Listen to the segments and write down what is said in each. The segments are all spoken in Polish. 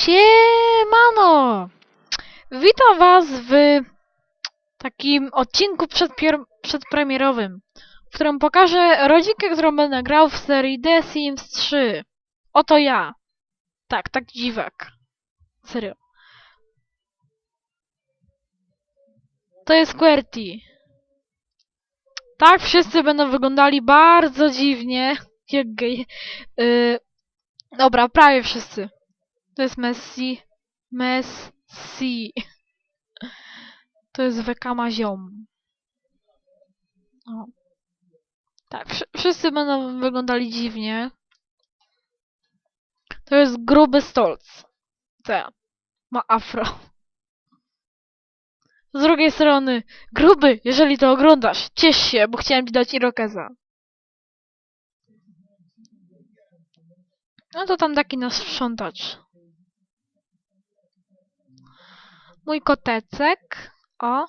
Siemano! Witam was w takim odcinku przedpremierowym, w którym pokażę rodzinkę, którą będę grał w serii The Sims 3. Oto ja. Tak, tak dziwak. Serio. To jest QWERTY. Tak, wszyscy będą wyglądali bardzo dziwnie. Jak gej. Yy, dobra, prawie wszyscy. To jest Messi. Messi. To jest Wekama Ziom. O. Tak, wszy- wszyscy będą wyglądali dziwnie. To jest gruby stolc. Co? Ma afro. Z drugiej strony, gruby, jeżeli to oglądasz, ciesz się, bo chciałem ci dać irokeza. No to tam taki nasz sprzątacz. Mój kotecek. O.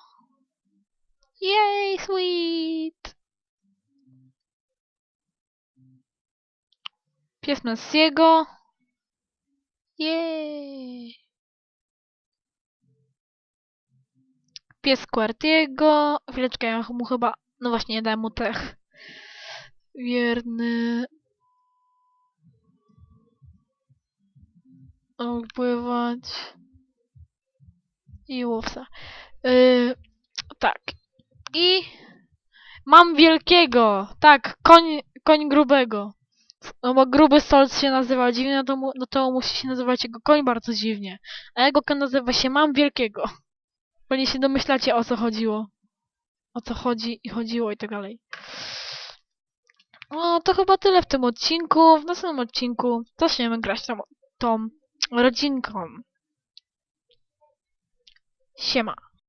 Jej, sweet. Pies Messiego. Jej. Pies Quartiego. Chwileczkę, ja mu chyba... No właśnie, nie dałem mu tech. Wierny. Opływać. I łowca. Yy, tak. I mam wielkiego. Tak, koń, koń grubego. No bo gruby stolc się nazywa dziwnie, no to, mu, no to musi się nazywać jego koń bardzo dziwnie. A jego koń nazywa się Mam Wielkiego. Pewnie się domyślacie o co chodziło. O co chodzi i chodziło i tak dalej. No to chyba tyle w tym odcinku. W następnym odcinku zaczniemy grać tą, tą rodzinką. 写嘛